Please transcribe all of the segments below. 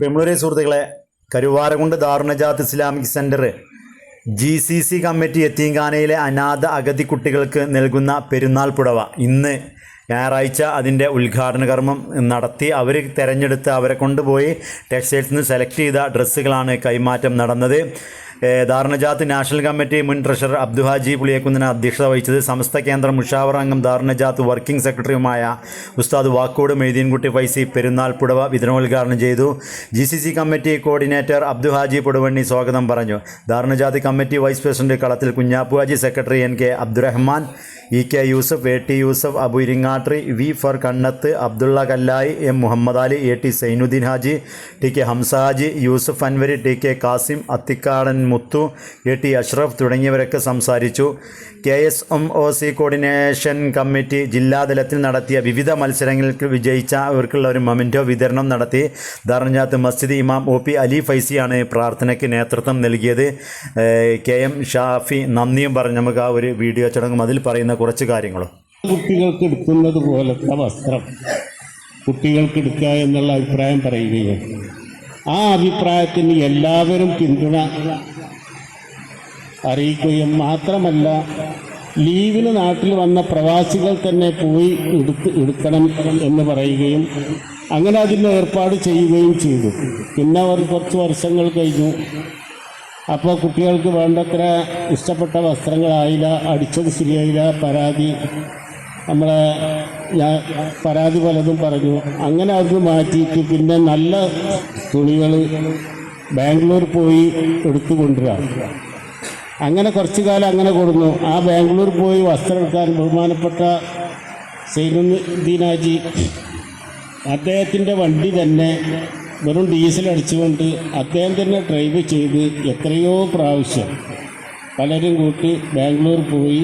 പെമ്പ്ളൂരെ സുഹൃത്തുക്കളെ Karuvarakund Darunnajath Islamic centre G C C committee എത്തിങ്കാനയിലെ അനാഥ അഗതി കുട്ടികൾക്ക് നൽകുന്ന പെരുന്നാൾ പുടവ ഇന്ന് ഞായറാഴ്ച അതിന്റെ ഉദ്ഘാടന കർമ്മം നടത്തി അവർ തിരഞ്ഞെടുത്ത് അവരെ കൊണ്ടുപോയി ടെക്സ്റ്റൈൽസിൽ നിന്ന് സെലക്ട് ചെയ്ത ഡ്രസ്സുകളാണ് കൈമാറ്റം നടന്നത്. ഏഹ് ദാറുണജാത്ത് നാഷണൽ കമ്മിറ്റി മുൻ ട്രഷറർ അബ്ദുഹാജി പുളിയക്കുന്നിന് അധ്യക്ഷത വഹിച്ചത് സമസ്ത കേന്ദ്ര മുഷാവർ അംഗം ധാരണജാത്ത് വർക്കിംഗ് സെക്രട്ടറിയുമായ ഉസ്താദ് വാക്കോട് മെയ്തീൻകുട്ടി ഫൈസി പെരുന്നാൾ പുടവ വിതരണോദ്ഘാടനം ചെയ്തു. G C C committee coordinator Abduhaji Puthavanni സ്വാഗതം പറഞ്ഞു. Darunnajath committee vice president Kalathil Kunhappuhaji secretary N K Abdurahman E K Yusuf A T Yusuf Abu Iringattiri V fir Kannath Abdulla Kallayi M Muhammad Ali A T Zainudheen Haji T K Hamza Haji Yusuf Anvari T K Kasim Athikkadan Muthu A T Ashraf തുടങ്ങിയവരൊക്കെ സംസാരിച്ചു. K S M O C coordination committee ജില്ലാതലത്തിൽ നടത്തിയ വിവിധ മത്സരങ്ങൾക്ക് വിജയിച്ചവർക്കുള്ള ഒരു memento വിതരണം നടത്തി. ദർജാത്ത് മസ്ജിദ് ഇമാം O P Ali ഫൈസിയാണ് പ്രാർത്ഥനയ്ക്ക് നേതൃത്വം നൽകിയത്. കെ എം ഷാഫി നന്ദിയും പറഞ്ഞു നമുക്ക് ആ ഒരു വീഡിയോ ചടങ്ങും അതിൽ പറയുന്ന കുറച്ച് കാര്യങ്ങളും. കുട്ടികൾക്ക് എടുക്കുന്നത് പോലത്തെ വസ്ത്രം കുട്ടികൾക്ക് എടുക്കുക എന്നുള്ള അഭിപ്രായം പറയുകയും ആ അഭിപ്രായത്തിന് എല്ലാവരും പിന്തുണ അറിയിക്കുകയും മാത്രമല്ല ലീവിന് നാട്ടിൽ വന്ന പ്രവാസികൾ തന്നെ പോയി എടുത്ത് എടുക്കണം എന്ന് പറയുകയും അങ്ങനെ അതിന് ഏർപ്പാട് ചെയ്യുകയും ചെയ്തു. പിന്നെ അവർ കുറച്ച് വർഷങ്ങൾ കഴിഞ്ഞു. അപ്പോൾ കുട്ടികൾക്ക് വേണ്ടത്ര ഇഷ്ടപ്പെട്ട വസ്ത്രങ്ങളായില്ല അടിച്ചത് ശരിയായില്ല പരാതി നമ്മളെ ഞാൻ പരാതി പലതും പറഞ്ഞു. അങ്ങനെ അത് മാറ്റിയിട്ട് പിന്നെ നല്ല തുണികൾ ബാംഗ്ലൂർ പോയി എടുത്തു കൊണ്ടുവരിക അങ്ങനെ കുറച്ചു കാലം അങ്ങനെ കൊടുന്നു. ആ ബാംഗ്ലൂർ പോയി വസ്ത്രം എടുക്കാൻ ബഹുമാനപ്പെട്ട സൈനുദ്ദീനാജി അദ്ദേഹത്തിന്റെ വണ്ടി തന്നെ വെറും ഡീസൽ അടിച്ചുകൊണ്ട് അദ്ദേഹം തന്നെ ഡ്രൈവ് ചെയ്ത് എത്രയോ പ്രാവശ്യം പലരും കൂട്ടി ബാംഗ്ലൂർ പോയി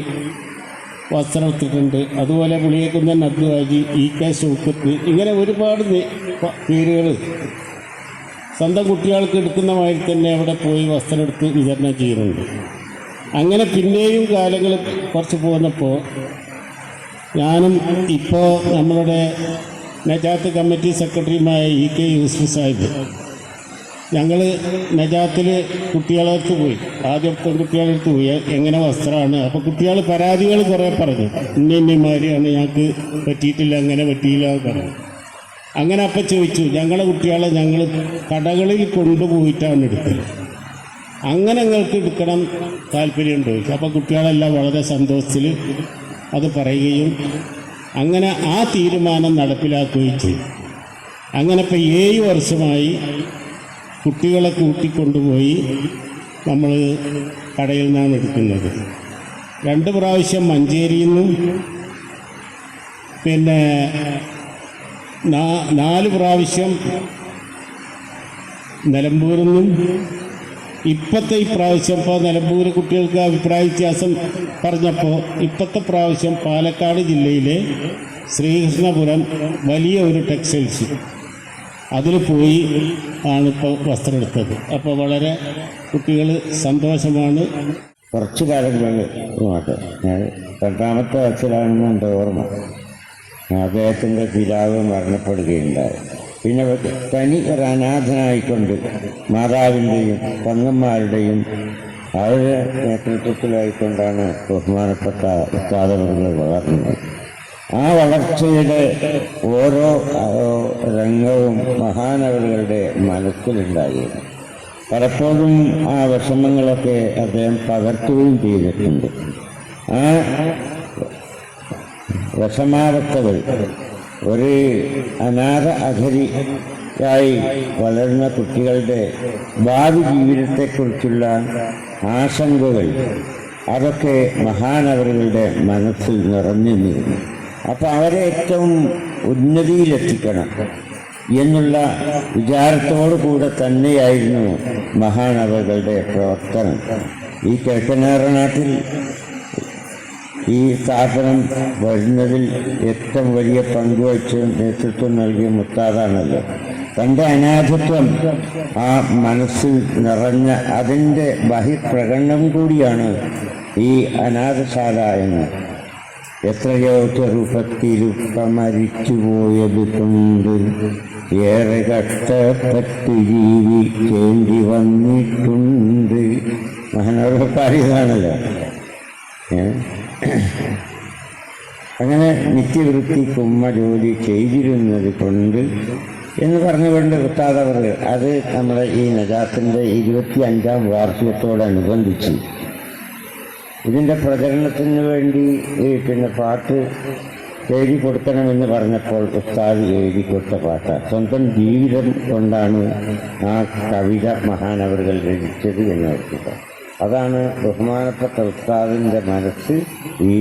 വസ്ത്രം എടുത്തിട്ടുണ്ട്. അതുപോലെ പുളിയക്കുന്നൻ അബ്ദുഹാജി ഇ കെ ഷൗക്കത്ത് ഇങ്ങനെ ഒരുപാട് പേരുകൾ സ്വന്തം കുട്ടികൾക്ക് എടുക്കുന്ന മാതിരി തന്നെ അവിടെ പോയി വസ്ത്രം എടുത്ത് വിതരണം ചെയ്യുന്നുണ്ട്. അങ്ങനെ പിന്നെയും കാലങ്ങൾ കുറച്ച് പോന്നപ്പോൾ ഞാനും ഇപ്പോൾ നമ്മളുടെ നജാത്ത് കമ്മിറ്റി സെക്രട്ടറിയുമായ ഇ കെ യൂസുഫ് സാഹിബ്. ഞങ്ങൾ നജാത്തിൽ കുട്ടികളടുത്ത് പോയി. ആദ്യം പെൺകുട്ടികളടുത്ത് പോയി. എങ്ങനെ വസ്ത്രമാണ്? അപ്പോൾ കുട്ടികൾ പരാതികൾ കുറേ പറഞ്ഞു. ഇന്ന ഇന്നമാരിയാണ് ഞങ്ങൾക്ക് പറ്റിയിട്ടില്ല. അങ്ങനെ പറ്റിയില്ല പറഞ്ഞു. അങ്ങനെ അപ്പം ചോദിച്ചു. ഞങ്ങളെ കുട്ടികളെ ഞങ്ങൾ കടകളിൽ കൊണ്ടുപോയിട്ടാണ് എടുക്കൽ അങ്ങനെ നിങ്ങൾക്ക് എടുക്കണം താല്പര്യമുണ്ട്. അപ്പോൾ കുട്ടികളെല്ലാം വളരെ സന്തോഷത്തിൽ അത് പറയുകയും അങ്ങനെ ആ തീരുമാനം നടപ്പിലാക്കുകയും ചെയ്യും അങ്ങനെ ഇപ്പോൾ ഏഴ് വർഷമായി കുട്ടികളെ കൂട്ടിക്കൊണ്ടുപോയി നമ്മൾ കടയിൽ നിന്നാണ് എടുക്കുന്നത്. രണ്ട് പ്രാവശ്യം മഞ്ചേരിയിൽ നിന്നും പിന്നെ നാല് പ്രാവശ്യം നിലമ്പൂരിൽ നിന്നും ഇപ്പോഴത്തെ ഈ പ്രാവശ്യം ഇപ്പോൾ നിലമ്പൂർ കുട്ടികൾക്ക് അഭിപ്രായ വ്യത്യാസം പറഞ്ഞപ്പോൾ ഇപ്പോഴത്തെ പ്രാവശ്യം പാലക്കാട് ജില്ലയിലെ ശ്രീകൃഷ്ണപുരം വലിയ ഒരു ടെക്സ്റ്റൈൽസ് അതിൽ പോയി ആണ് ഇപ്പോൾ വസ്ത്രം എടുത്തത്. അപ്പോൾ വളരെ കുട്ടികൾ സന്തോഷമാണ്. കുറച്ച് കാലം ഞാൻ രണ്ടാമത്തെ എന്റെ ഓർമ്മ. അദ്ദേഹത്തിന്റെ പിതാവ് മരണപ്പെടുകയുണ്ടായി. പിന്നെ തനി ഒരു അനാഥനായിക്കൊണ്ട് മാതാവിന്റെയും പങ്കന്മാരുടെയും അവരുടെ നേതൃത്വത്തിലായിക്കൊണ്ടാണ് ബഹുമാനപ്പെട്ട ഉത്പാദനങ്ങൾ വളർന്നത്. ആ വളർച്ചയുടെ ഓരോ രംഗവും മഹാനവരുകളുടെ മനസ്സിലുണ്ടായിരുന്നു പലപ്പോഴും ആ വിഷമങ്ങളൊക്കെ അദ്ദേഹം പകർത്തുകയും ചെയ്തിട്ടുണ്ട്. ആ വിഷമാവസ്ഥകൾ ഒരു അനാഥ അധരിയായി വളരുന്ന കുട്ടികളുടെ ഭാവി ജീവിതത്തെക്കുറിച്ചുള്ള ആശങ്കകൾ അതൊക്കെ മഹാനവറുകളുടെ മനസ്സിൽ നിറഞ്ഞു നിന്നു. അപ്പോൾ അവരെ ഏറ്റവും ഉന്നതിയിലെത്തിക്കണം എന്നുള്ള വിചാരത്തോടു കൂടെ തന്നെയായിരുന്നു മഹാനവകളുടെ പ്രവർത്തനം. ഈ കിഴക്കനാറ നാട്ടിൽ ഈ സ്ഥാപനം വരുന്നതിൽ ഏറ്റവും വലിയ പങ്കുവച്ച് നേതൃത്വം നൽകിയ മുത്താദാണല്ലോ തന്റെ അനാഥത്വം ആ മനസ്സിൽ നിറഞ്ഞ അതിന്റെ ബഹിപ്രകടനം കൂടിയാണ് ഈ അനാഥശാല എന്ന്. എത്രയോ ചെറുപ്പത്തിലുപ്പ മരിച്ചുപോയത് കൊണ്ട് ഏറെ കഷ്ടപ്പെട്ട് ജീവിക്കേണ്ടി വന്നിട്ടുണ്ട്. മഹനോട് പറയുന്നതാണല്ലോ ഏ? അങ്ങനെ നിത്യവൃത്തി കുമ്മ ജോലി ചെയ്തിരുന്നത് കൊണ്ട് എന്ന് പറഞ്ഞുകൊണ്ട് വൃത്താതവർ അത് നമ്മുടെ ഈ നജാത്തിന്റെ ഇരുപത്തി അഞ്ചാം വാർഷികത്തോടനുബന്ധിച്ച്. ഇതിന്റെ പ്രചരണത്തിന് വേണ്ടി പിന്നെ പാട്ട് എഴുതി കൊടുക്കണമെന്ന് പറഞ്ഞപ്പോൾ ഉസ്താദ് എഴുതി കൊടുത്ത പാട്ട്. സ്വന്തം ജീവിതം കൊണ്ടാണ് ആ കവിത മഹാനവറുകൾ രചിച്ചത് എന്ന് ഓർക്കുക. അതാണ് ബഹുമാനപ്പെട്ട ഉസ്താദിന്റെ മനസ്സ്. ഈ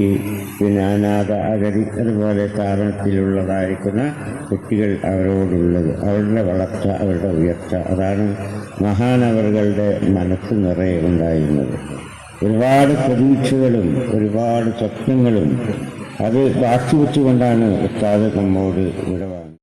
പിന്നെ അനാഥ അഗതി അതുപോലെ സ്ഥാപനത്തിലുള്ളതായിരിക്കുന്ന കുട്ടികൾ അവരോടുള്ളത്. അവരുടെ വളർച്ച അവരുടെ ഉയർച്ച അതാണ് മഹാനവറുകളുടെ മനസ്സ് നിറയെ ഉണ്ടായിരുന്നത്. ഒരുപാട് പ്രതീക്ഷകളും ഒരുപാട് സ്വപ്നങ്ങളും അത് ബാക്കി വെച്ചുകൊണ്ടാണ് ഉസ്താദ് നമ്മോട് വിടവാങ്ങുന്നത്